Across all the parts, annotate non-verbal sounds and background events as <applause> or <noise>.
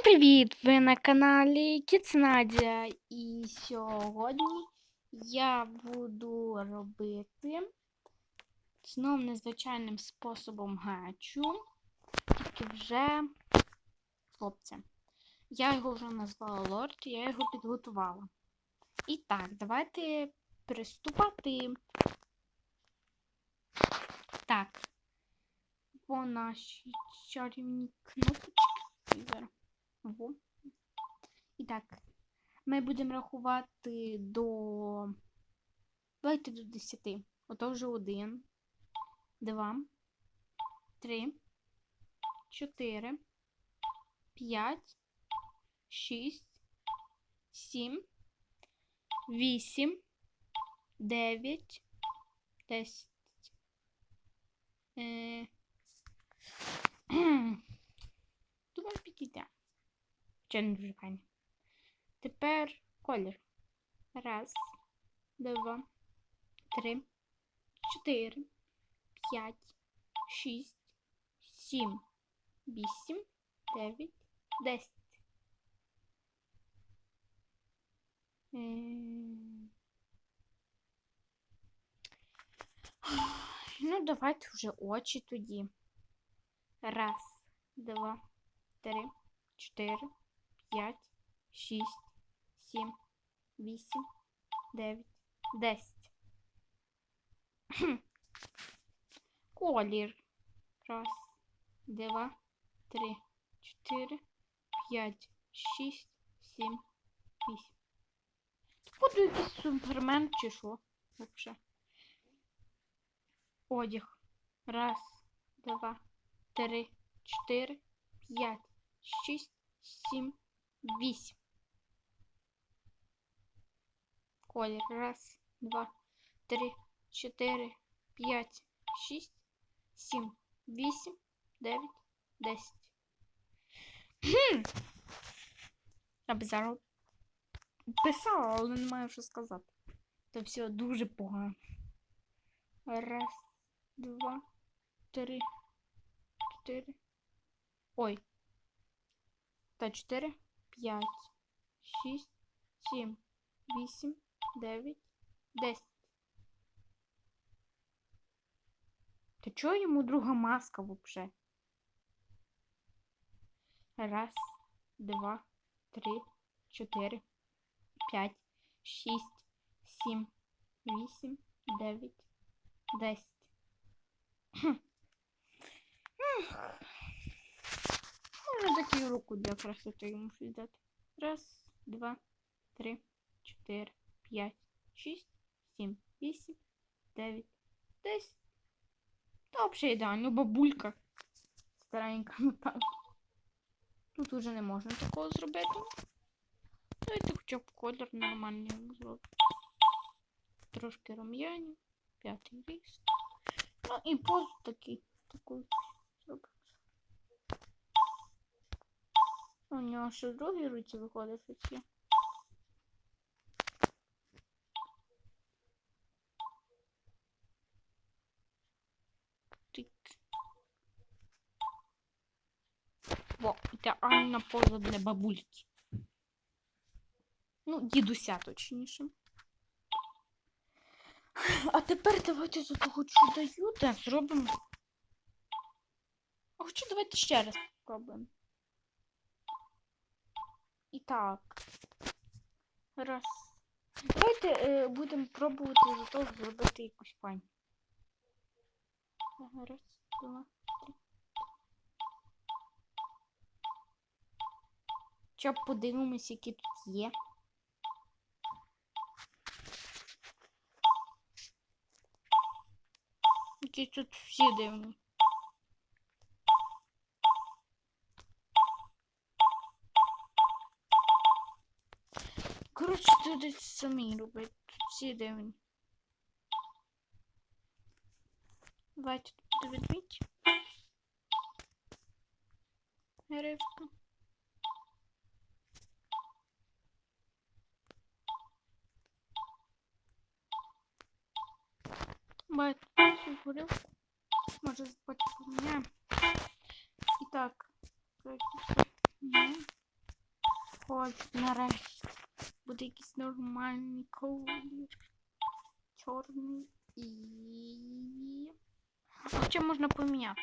Всім привіт! Ви на каналі Надя. І сьогодні я буду робити знову незвичайним способом гачу, тільки вже хлопця. Я його вже назвала Лорд, я його підготувала. І так, давайте приступати. Так, по нашій чарівній кнопочці. Ого. І так, ми будемо рахувати до. Давайте до 10. Ото вже один, два, три, чотири, п'ять, шість, сім, вісім, дев'ять, десять. Е... Не. Тепер колір. Раз, два, три, чотири, п'ять, шість, сім, вісім, дев'ять, десять. Ну, давайте вже очі тоді. Раз, два, три, чотири, п'ять, шість, сім, вісім, дев'ять, десять. <clears throat> Колір. Раз, два, три, чотири, п'ять, шість, сім, вісім. Буду якийсь супермен чи що? Вообще. Одяг. Раз, два, три, чотири, п'ять, шість, сім, вісім. Колір. Раз, два, три, чотири, п'ять, шість, сім, вісім, дев'ять, десять. Я б зараз писала, але не маю що сказати. Це все дуже погано. Раз, два, три, чотири. Ой. Та 4, 5, 6, 7, 8, 9, 10. Та чого йому друга маска вообще? Раз, два, три, чотири, п'ять, шість, сім, вісім, дев'ять, десять. Можна такі руку для красоти йому щось. Раз, два, три, чотири, п'ять, шість, сім, вісім, дев'ять, десять. Та взагалі ідеально, бабулька. Старенька, ну так. Тут уже не можна такого зробити. Давайте хоча б колір нормальний зробити. Трошки рум'яні. П'ятий ріст. Ну і позу такий. Таку зробимо. У нього ще в другій руці виходить щось є. Во, ідеальна поза для бабульки. Ну, дідуся точніше. А тепер давайте за того чудо да, зробимо. А хоча давайте ще раз спробуємо. І так. Раз. Давайте е, будемо пробувати за того зробити якусь пані. Раз, два, три. Щоб подивимось, які тут є. Які тут всі дивні. Коротше, туди самі робити. Тут всі дивні. Давайте тут ведмідь. Рибка. Бать, всю горілку. Може потім поміняємо. І так, давайте все поміняємо. Хоч нарешті буде якийсь нормальний колір. Чорний і. А хоча можна поміняти.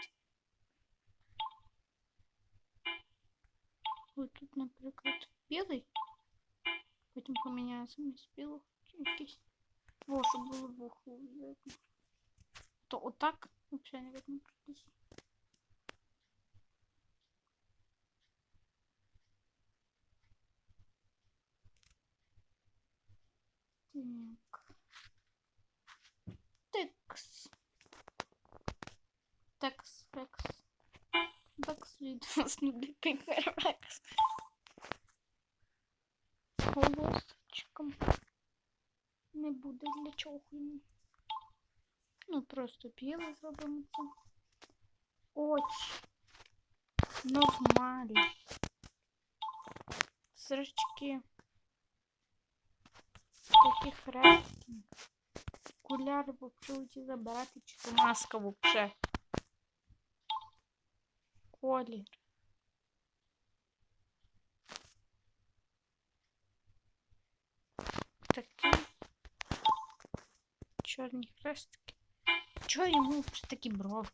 Ось тут, наприклад, білий. Потім поміняю замість білого чи якийсь. Во, щоб було вухо видно. То отак взагалі не видно Так. Текс. Текс, текс. Текс відносно Піперекс. Голосочком. Не буде для чого. Ну, просто біле зробимо це. Очі. Нормально. Зрачки. Такі хрестики. Окуляри попчуті забирати, чи то маска вообще. Колір. Такі. Чорні хрестики. Чого йому такі брови?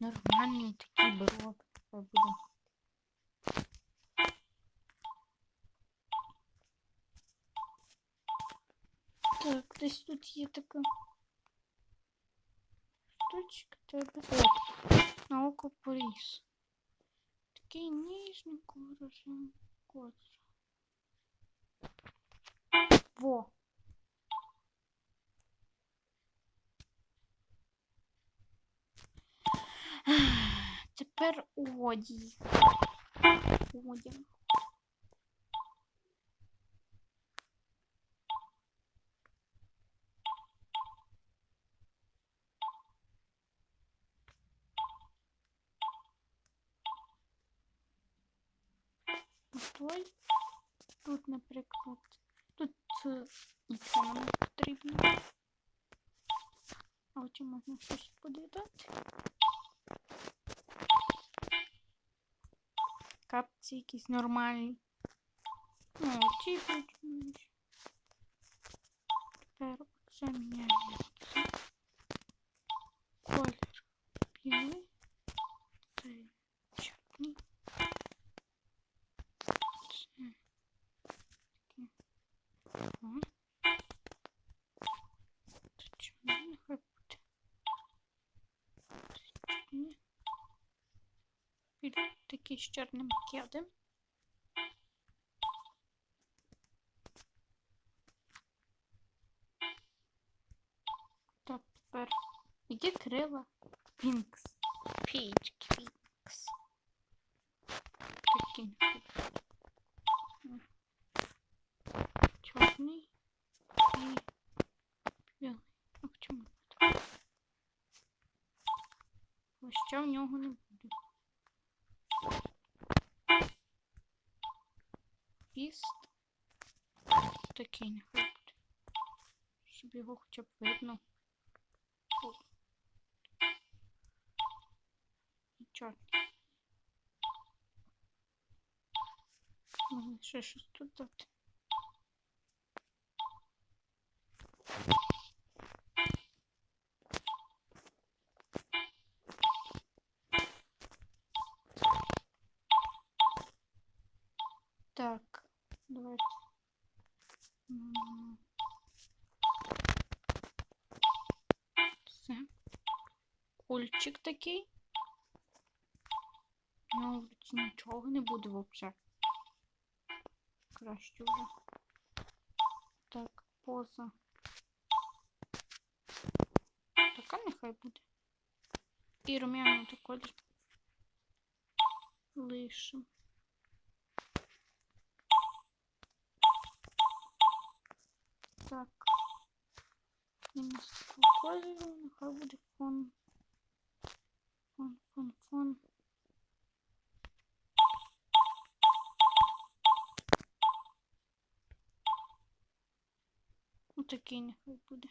Нормальні такі брови. Хай буде. Так, десь тут є така штучка. О, на око поріс. Такий ніжний рожевий колір. Во. Тепер одяг. Одяг. Той. Тут, наприклад, тут е, нічого нам потрібно. А чи можна щось подивитати? Капці якісь нормальні. Ну, більш-менш. Тепер оце міняємо. Це. Колір білий. Цей чорний. Ага. Тут чорний нехай буде. Тут чорний. І такий з чорним кедом. Тепер іде крила. Пінкс. Піч, пінкс. Такі. Чорний і білий. А чому буде? Плаща в нього не буде. Піст. Такий не буде. Щоб його хоча б видно. О. Чорний. Ще щось тут дати. Так, давайте. М. Все. Кульчик такий. У нього в нічого не буде взагалі. Краще вже. Так, поза. Така нехай буде. І рум'яний колір. Лишим. Так. Мінус такого кольору, нехай буде фон. Фон, фон, фон. Отакий нехай буде.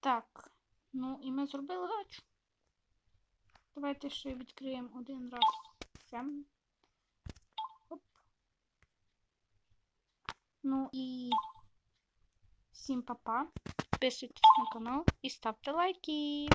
Так. Ну і ми зробили гачу. Давайте ще відкриємо один раз. Це. Оп. Ну і всім па-па. Підписуйтесь на канал і ставте лайки.